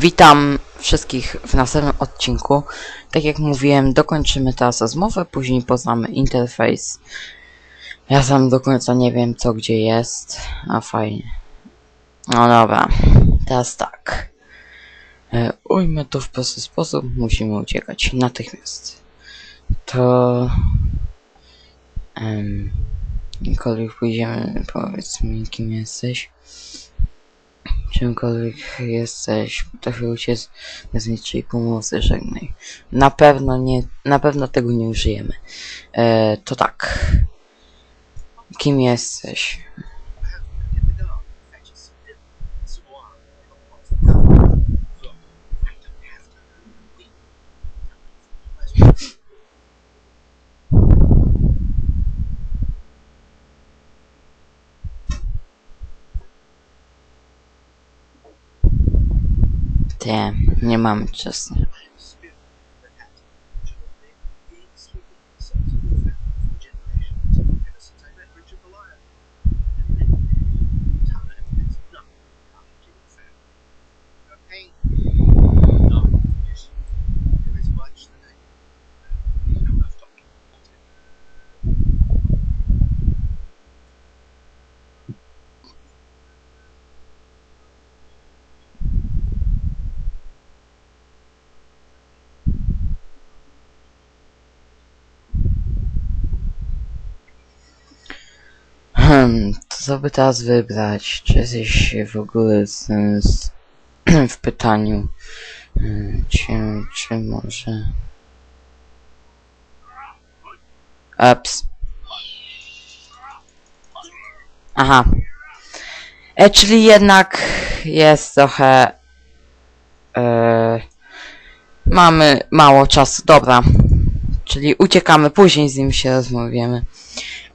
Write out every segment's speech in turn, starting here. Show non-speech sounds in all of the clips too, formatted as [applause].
Witam wszystkich w następnym odcinku. Tak jak mówiłem, dokończymy teraz rozmowę, później poznamy interfejs. Ja sam do końca nie wiem co gdzie jest, a fajnie. No dobra, teraz tak. E, ujmę to w prosty sposób, musimy uciekać natychmiast. To... Um, Gdziekolwiek pójdziemy, powiedz mi kim jesteś. Czymkolwiek jesteś, potrafię uciec bez niczej pomocy żegnaj. Na pewno nie, na pewno tego nie użyjemy. E, to tak. Kim jesteś? Te, nie mamy czasu. Co by teraz wybrać? Czy jesteś w ogóle sens w pytaniu? Czy, czy może... Ups. Aha. E, czyli jednak jest trochę... E, mamy mało czasu, dobra. Czyli uciekamy, później z nim się rozmawiamy.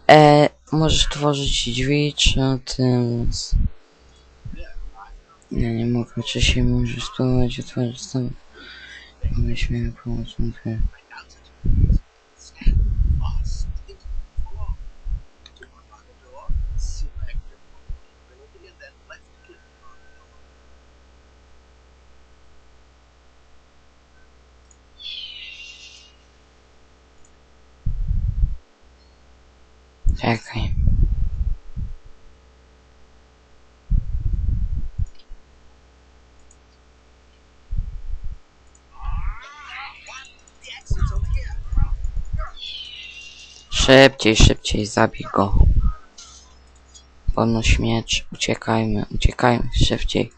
E, możesz tworzyć drzwi, o tym... Nie, nie mogę, czy się możesz spróbować otworzyć tam... Weźmy pomóc, okej. Czekaj. Szybciej, szybciej, zabij go. Podnoś miecz, uciekajmy, uciekajmy, szybciej.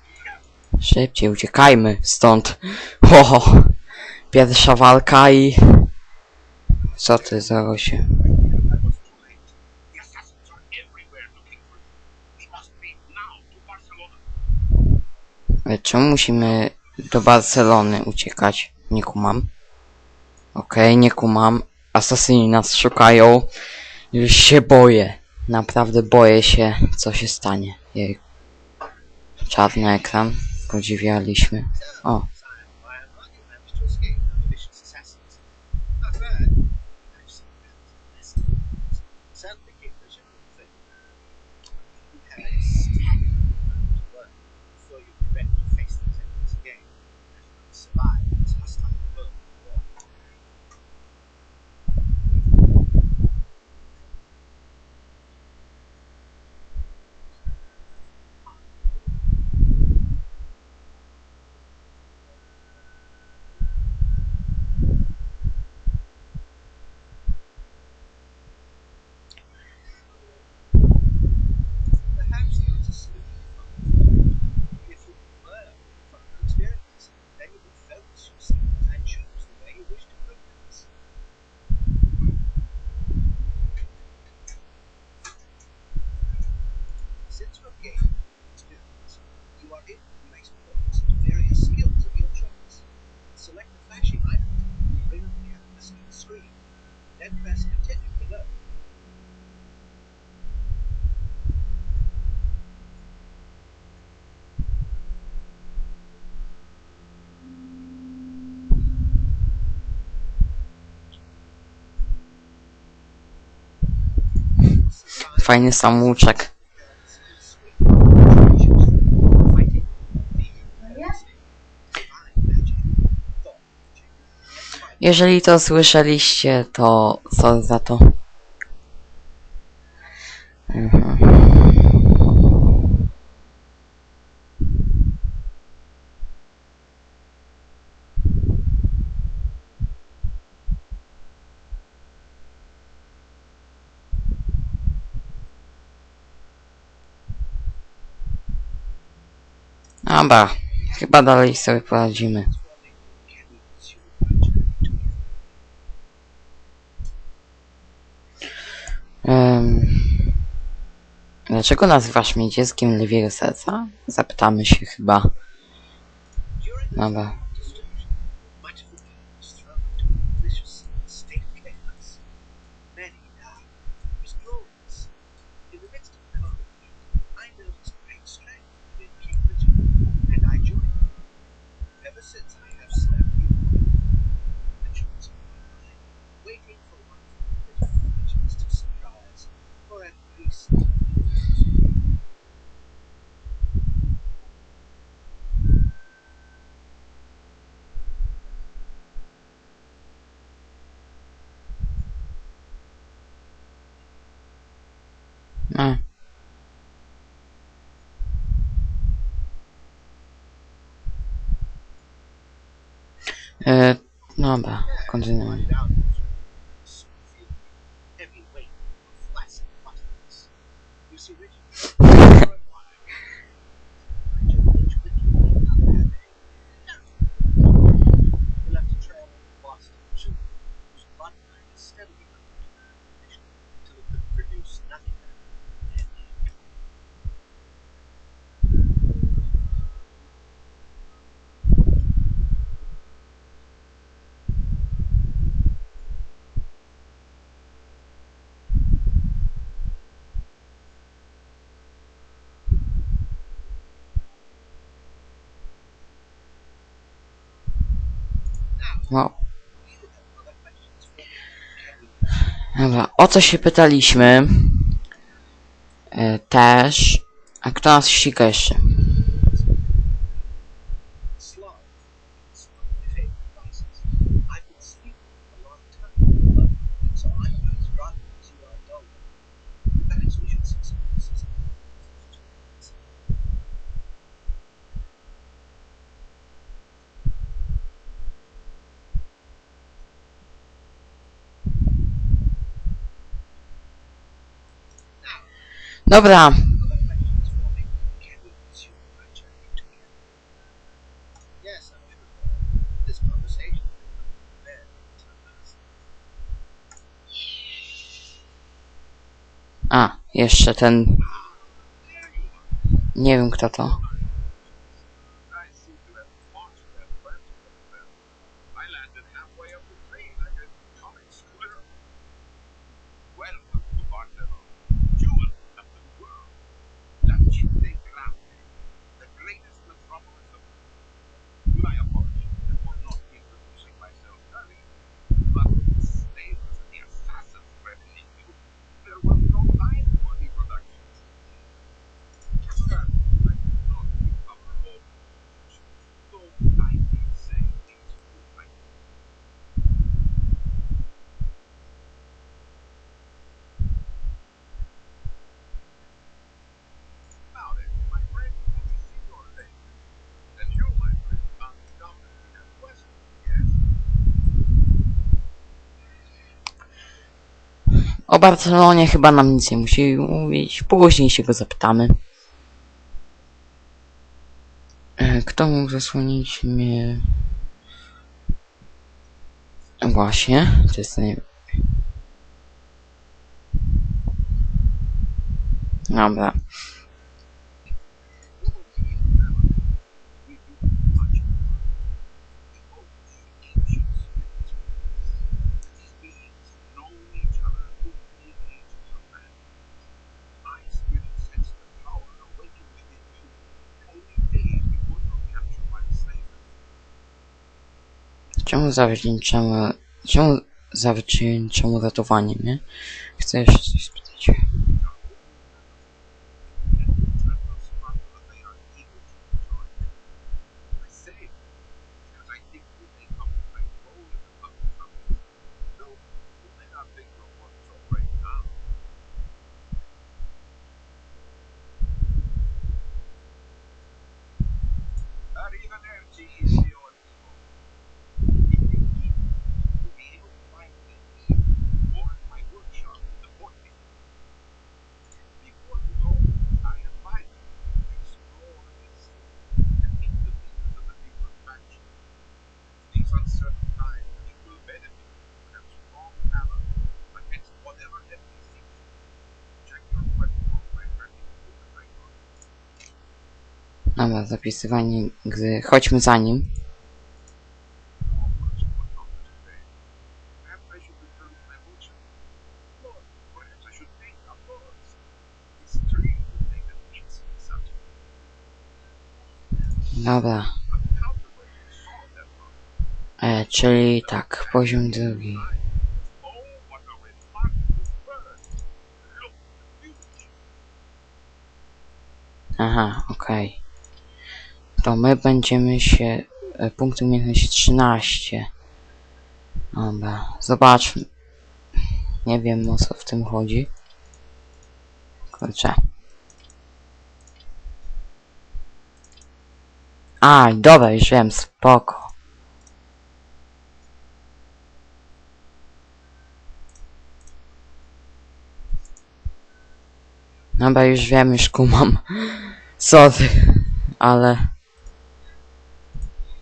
Szybciej, uciekajmy stąd. Ho, pierwsza walka i... Co ty za się? Czemu musimy do Barcelony uciekać? Nie kumam. Okej, nie kumam. Asasyni nas szukają. Już się boję. Naprawdę boję się, co się stanie. Jej. Czarny ekran. Podziwialiśmy. O, Since you have gained experience, you are able to to various skills of your choice. Select the flashing item to bring up the canvas on the screen, then press continue below. fajny samouczek. Jeżeli to słyszeliście, to sorry za to. Mhm. Dobra, chyba dalej sobie poradzimy. Dlaczego nazywasz mnie dzieckiem lwiego serca? Zapytamy się chyba. Dobra. Uh, não, vá, continuando. Wow. Dobra, o co się pytaliśmy? E, też. A kto nas ściga jeszcze? Dobra. A, jeszcze ten... Nie wiem kto to. O Barcelonie chyba nam nic nie musi mówić. Później się go zapytamy. E, kto mógł zasłonić mnie? Właśnie, to jest nie... Dobra. czemu zawdzięczamy, czemu zawdzięczamy ratowanie, nie? Chcesz coś spytać? Dobra. a counterweight to solve that problem. E, czyli tak, poziom drugi. Oh, what To my będziemy się... E, punkt umiejętności 13. Dobra, zobaczmy. Nie wiem o co w tym chodzi. Kurczę. A, dobra, już wiem, spoko. Dobra, już wiem, już kumam. [laughs] Sorry, ale...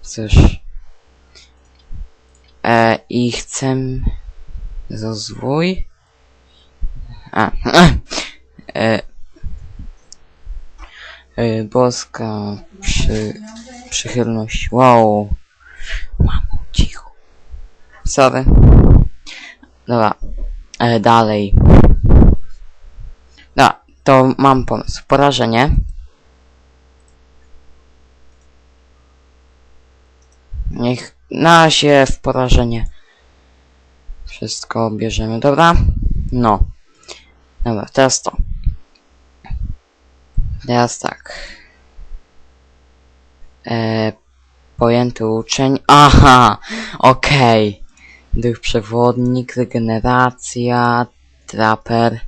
Cóż. E, I chcę... Rozwój? A, [laughs] e, e, boska przy, przychylność. Wow. Mamo, cicho. Sorry. Dobra. E, dalej. Dobra, to mam pomysł. Porażenie. Niech na razie w porażenie. Wszystko bierzemy, dobra? No. Dobra, teraz to. Teraz tak. E, pojęty uczeń. Aha! Okej. Duch przewodnik, regeneracja, traper.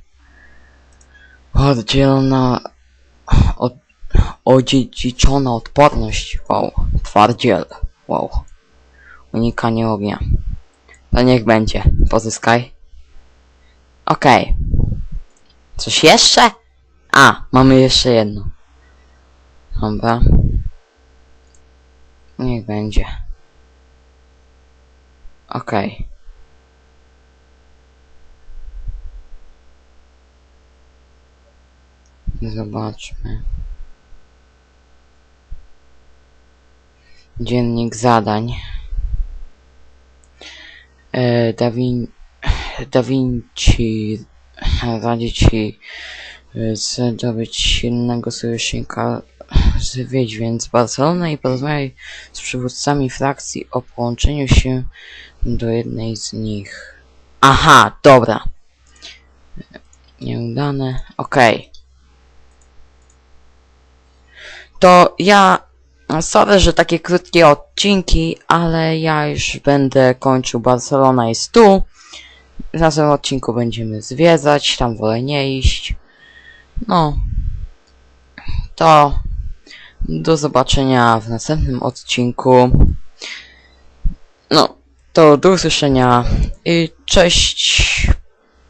Oddzielona. Od, odziedziczona odporność. Wow. Twardziel. Wow. Unikanie ognia. To niech będzie. Pozyskaj. Okej. Coś jeszcze? A, mamy jeszcze jedno. Dobra. Niech będzie. Okej. Zobaczmy. Dziennik zadań. Da, Vin da Vinci radzi ci e, zdobyć silnego sojusznika zwiedź więc Barcelonę i porozmawiaj z przywódcami frakcji o połączeniu się do jednej z nich. Aha, dobra. Nieudane. Okej. To ja. Sorry, że takie krótkie odcinki, ale ja już będę kończył. Barcelona jest tu. W następnym odcinku będziemy zwiedzać, tam wolę nie iść. No. To do zobaczenia w następnym odcinku. No, to do usłyszenia i cześć.